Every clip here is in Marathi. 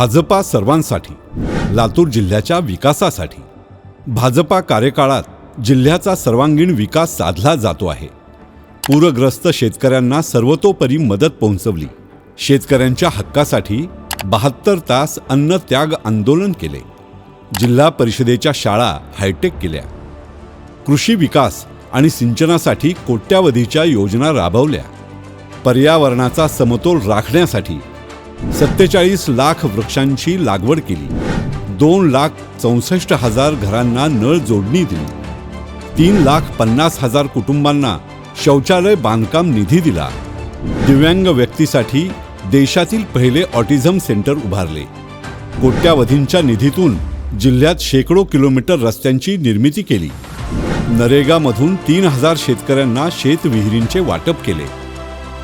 भाजपा सर्वांसाठी लातूर जिल्ह्याच्या विकासासाठी. भाजपा कार्यकाळात जिल्ह्याचा सर्वांगीण विकास साधला जातो आहे. पूरग्रस्त शेतकऱ्यांना सर्वतोपरी मदत पोहोचवली. शेतकऱ्यांच्या हक्कासाठी बहात्तर तास अन्न त्याग आंदोलन केले. जिल्हा परिषदेच्या शाळा हायटेक केल्या. कृषी विकास आणि सिंचनासाठी कोट्यावधीच्या योजना राबवल्या. पर्यावरणाचा समतोल राखण्यासाठी सत्तेचाळीस लाख वृक्षांची लागवड केली. दोन लाख चौसष्ट हजार घरांना नळ जोडणी दिली. तीन लाख पन्नास हजार कुटुंबांना शौचालय बांधकाम निधी दिला. दिव्यांग व्यक्तीसाठी देशातील पहिले ऑटिझम सेंटर उभारले. कोट्यावधींच्या निधीतून जिल्ह्यात शेकडो किलोमीटर रस्त्यांची निर्मिती केली. नरेगामधून तीन हजार शेतकऱ्यांना शेतविहिरींचे वाटप केले.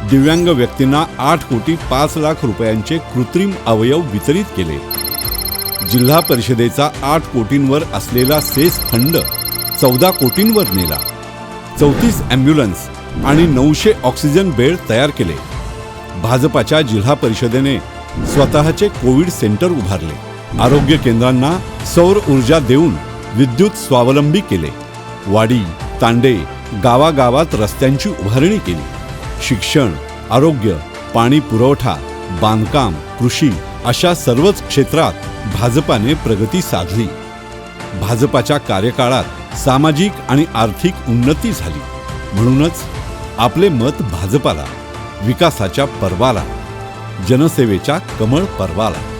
दिव्यांग व्यक्तींना आठ कोटी पाच लाख रुपयांचे कृत्रिम अवयव वितरित केले. जिल्हा परिषदेचा आठ कोटींवर असलेला सेस फंड चौदा कोटींवर नेला. चौतीस ॲम्ब्युलन्स आणि नऊशे ऑक्सिजन बेड तयार केले. भाजपाच्या जिल्हा परिषदेने स्वतःचे कोविड सेंटर उभारले. आरोग्य केंद्रांना सौर ऊर्जा देऊन विद्युत स्वावलंबी केले. वाडी तांडे गावागावात रस्त्यांची उभारणी केली. शिक्षण आरोग्य पाणी पुरवठा बांधकाम कृषी अशा सर्वच क्षेत्रात भाजपाने प्रगती साधली. भाजपाच्या कार्यकाळात सामाजिक आणि आर्थिक उन्नती झाली. म्हणूनच आपले मत भाजपाला विकासाच्या पर्वाला जनसेवेच्या कमळ पर्वाला.